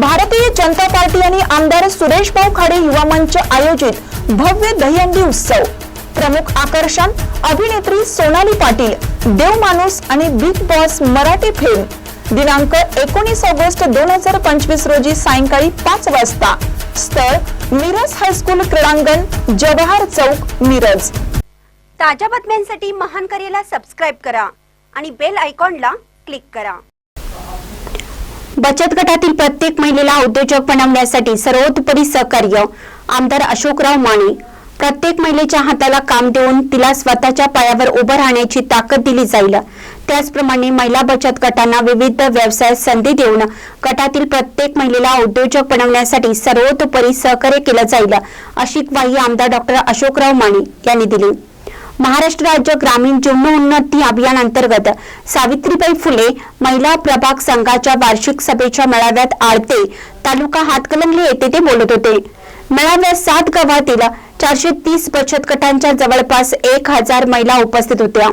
Bharatiya Janata party आणि आमदार सुरेश भाऊ खाडे युवा मंच आयोजित भव्य दहीहंडी उत्सव. प्रमुख आकर्षण अभिनेत्री सोनाली पाटील देवमाणूस आणि बिग बॉस मराठी फिल्म दिनांक एकोणीस ऑगस्ट दोन हजार पंचवीस रोजी सायंकाळी पाच वाजता. स्थळ मिरज हायस्कूल क्रीडांगण जवाहर चौक मिरज. ताज्या बातम्यांसाठी महान करेला सबस्क्राईब करा आणि बेल आयकॉनला क्लिक करा. बचत गटातील प्रत्येक महिलेला उद्योजक बनवण्यासाठी सर्वतोपरी सहकार्य आमदार अशोकराव माने. प्रत्येक महिलेच्या हाताला काम देऊन तिला स्वतःच्या पायावर उभं राहण्याची ताकद दिली जाईल. त्याचप्रमाणे महिला बचत गटांना विविध व्यवसाय संधी देऊन गटातील प्रत्येक महिलेला उद्योजक बनवण्यासाठी सर्वतोपरी सहकार्य केलं जाईल अशी ग्वाही आमदार डॉक्टर अशोकराव माने यांनी दिली. महाराष्ट्र राज्य ग्रामीण जीवनोन्नती अभियान अंतर्गत सावित्रीबाई फुले महिला प्रभाग संघाच्या वार्षिक सभेच्या मेळाव्यात आळते तालुका हातकलंगली येथे ते बोलत होते. मेळाव्यात सात गावातील चारशे तीस बचत गटांच्या जवळपास एक हजार महिला उपस्थित होत्या.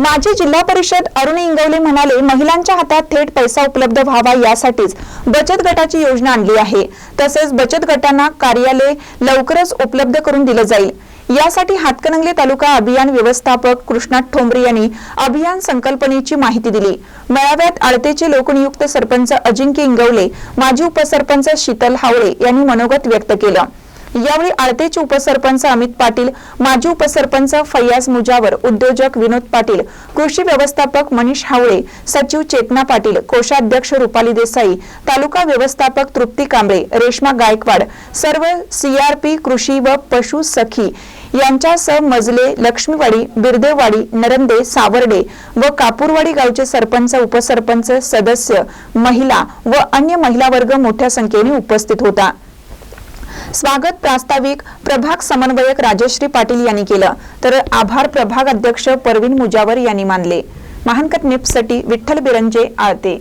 माजी जिल्हा परिषद अरुण इंगवले म्हणाले महिलांच्या हातात थेट पैसा उपलब्ध व्हावा यासाठीच बचत गटाची योजना आणली आहे. तसेच बचत गटांना कार्यालय लवकरच उपलब्ध करून दिलं जाईल. यासाठी हातकणंगले तालुका अभियान व्यवस्थापक कृष्णात ठोंबरे यांनी अभियान संकल्पनेची माहिती दिली. मेळाव्यात आळतेचे लोकनियुक्त सरपंच अजिंक्य इंगवले माजी उपसरपंच शीतल हावळे यांनी मनोगत व्यक्त केलं. यावेळी आळतेचे उपसरपंच अमित पाटील माजी उपसरपंच फैयाज मुजावर उद्योजक विनोद पाटील कृषी व्यवस्थापक मनीष हावळे सचिव चेतना पाटील कोषाध्यक्ष रुपाली देसाई तालुका व्यवस्थापक तृप्ती कांबळे रेश्मा गायकवाड सर्व सीआरपी कृषी व पशु सखी यांच्यासह मजले लक्ष्मीवाडी बिरदेवाडी नरंदे सावर्डे व कापूरवाडी गावचे सरपंच उपसरपंच सदस्य महिला व अन्य महिला वर्ग मोठ्या संख्येने उपस्थित होता. स्वागत प्रास्ताविक प्रभाग समन्वयक राजश्री पाटील यांनी केलं. तर आभार प्रभाग अध्यक्ष परवीन मुजावर यांनी मानले. महानकत निप्ससाठी विठ्ठल बिरंजे आळते.